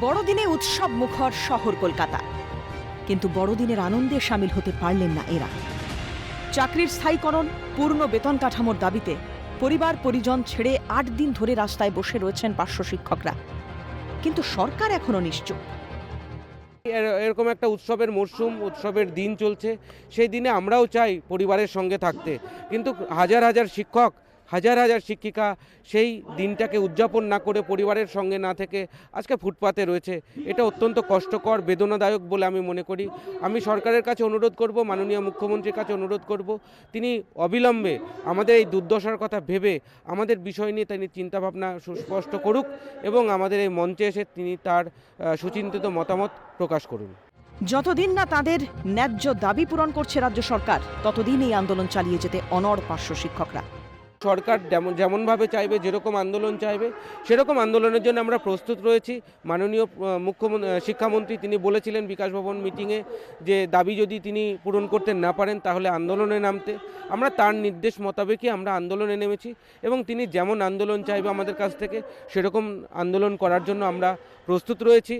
বড়দিনে উৎসব মুখর শহর কলকাতা। কিন্তু বড়দিনের আনন্দে সামিল হতে পারলেন না এরা। চাকরির স্থায়ীকরণ, পূর্ণ বেতন কাঠামোর দাবিতে পরিবার পরিজন ছেড়ে আট দিন ধরে রাস্তায় বসে রয়েছেন পার্শ্ব শিক্ষকরা। কিন্তু সরকার এখনও নিশ্চুপ। এরকম একটা উৎসবের মরশুম উৎসবের দিন চলছে। সেই দিনে আমরাও চাই পরিবারের সঙ্গে থাকতে। কিন্তু হাজার হাজার শিক্ষক হাজার হাজার শিক্ষিকা সেই দিনটাকে উদযাপন না করে পরিবারের সঙ্গে না থেকে আজকে ফুটপাতে রয়েছে। এটা অত্যন্ত কষ্টকর, বেদনাদায়ক বলে আমি মনে করি। আমি সরকারের কাছে অনুরোধ করব, মাননীয় মুখ্যমন্ত্রীর কাছে অনুরোধ করব, তিনি অবিলম্বে আমাদের এই দুর্দশার কথা ভেবে আমাদের বিষয় নিয়ে তিনি চিন্তাভাবনা সুস্পষ্ট করুক এবং আমাদের এই মঞ্চে এসে তিনি তার সুচিন্তিত মতামত প্রকাশ করুন। যতদিন না তাদের ন্যায্য দাবি পূরণ করছে রাজ্য সরকার, ততদিন এই আন্দোলন চালিয়ে যেতে অনড় পার্শ্ব শিক্ষকরা। সরকার যেমন যেমনভাবে চাইবে, যেরকম আন্দোলন চাইবে, সেরকম আন্দোলনের জন্য আমরা প্রস্তুত রয়েছি। মাননীয় মুখ্যমন্ত্রী শিক্ষামন্ত্রী তিনি বলেছিলেন বিকাশ ভবন মিটিংয়ে যে দাবি যদি তিনি পূরণ করতে না পারেন তাহলে আন্দোলনে নামতে। আমরা তার নির্দেশ মোতাবেকই আমরা আন্দোলনে নেমেছি এবং তিনি যেমন আন্দোলন চাইবে আমাদের কাছ থেকে, সেরকম আন্দোলন করার জন্য আমরা প্রস্তুত রয়েছি।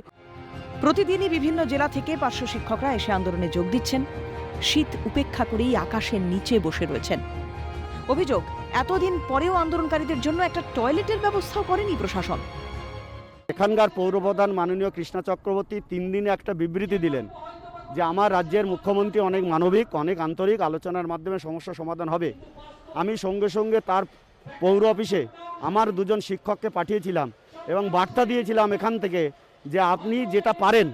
প্রতিদিনই বিভিন্ন জেলা থেকে পার্শ্ব শিক্ষকরা এসে আন্দোলনে যোগ দিচ্ছেন। শীত উপেক্ষা করেই আকাশের নিচে বসে রয়েছেন। অভিযোগ এতদিন পরেও আন্দোলনকারীদের জন্য একটা টয়লেটের ব্যবস্থাও করেনি প্রশাসন। এখানকার পৌরপ্রধান মাননীয় কৃষ্ণা চক্রবর্তী তিন দিনে একটা বিবৃতি দিলেন যে আমার রাজ্যের মুখ্যমন্ত্রী অনেক মানবিক, অনেক আন্তরিক আলোচনার মাধ্যমে সমস্যা সমাধান হবে। আমি সঙ্গে সঙ্গে তার পৌর অফিসে আমার দুজন শিক্ষককে পাঠিয়েছিলাম এবং বার্তা দিয়েছিলাম এখান থেকে যে আপনি যেটা পারেন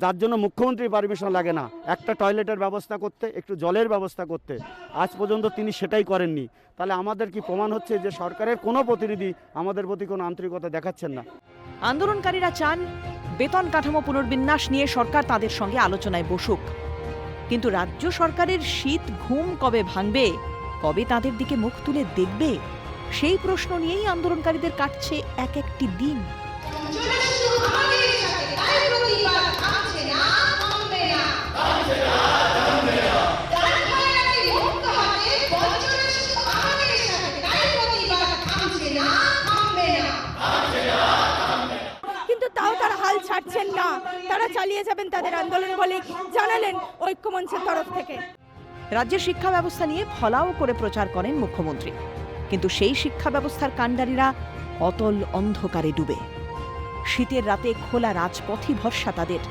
যার জন্য মুখ্যমন্ত্রী পারমিশন লাগে না। একটা টয়লেটের ব্যবস্থা করতে, একটু জলের ব্যবস্থা করতে। আজ পর্যন্ত তিনি সেটাই করেননি। তাহলে আমাদের কি প্রমাণ হচ্ছে যে সরকারের কোনো প্রতিনিধি আমাদের প্রতি কোনো আন্তরিকতা দেখাচ্ছেন না? আন্দোলনকারীরা চান বেতন কাঠামো পুনর্বিন্যাস নিয়ে সরকার তাদের সঙ্গে আলোচনায় বসুক। কিন্তু রাজ্য সরকারের শীত ঘুম কবে ভাঙবে, কবে তাদের দিকে মুখ তুলে দেখবে, সেই প্রশ্ন নিয়েই আন্দোলনকারীদের কাটছে এক একটি দিন। ছাড়ছেন না। তারা চালিয়ে যাবেন তাদের আন্দোলন বলে জানালেন ঐক্যমঞ্চের তরফ থেকে। রাজ্যের শিক্ষা ব্যবস্থা নিয়ে ফলাও করে প্রচার করেন মুখ্যমন্ত্রী। কিন্তু সেই শিক্ষা ব্যবস্থার কাণ্ডারীরা অতল অন্ধকারে ডুবে। শীতের রাতে খোলা রাজপথই ভরসা তাদের।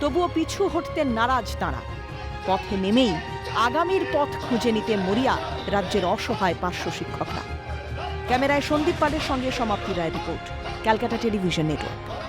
তবুও পিছু হটতে নারাজ তাঁরা। পথে নেমেই আগামীর পথ খুঁজে নিতে মরিয়া রাজ্যের অসহায় পার্শ্ব শিক্ষকরা। ক্যামেরায় সন্দীপ পালের সঙ্গে Samapti Roy report, Calcutta television network.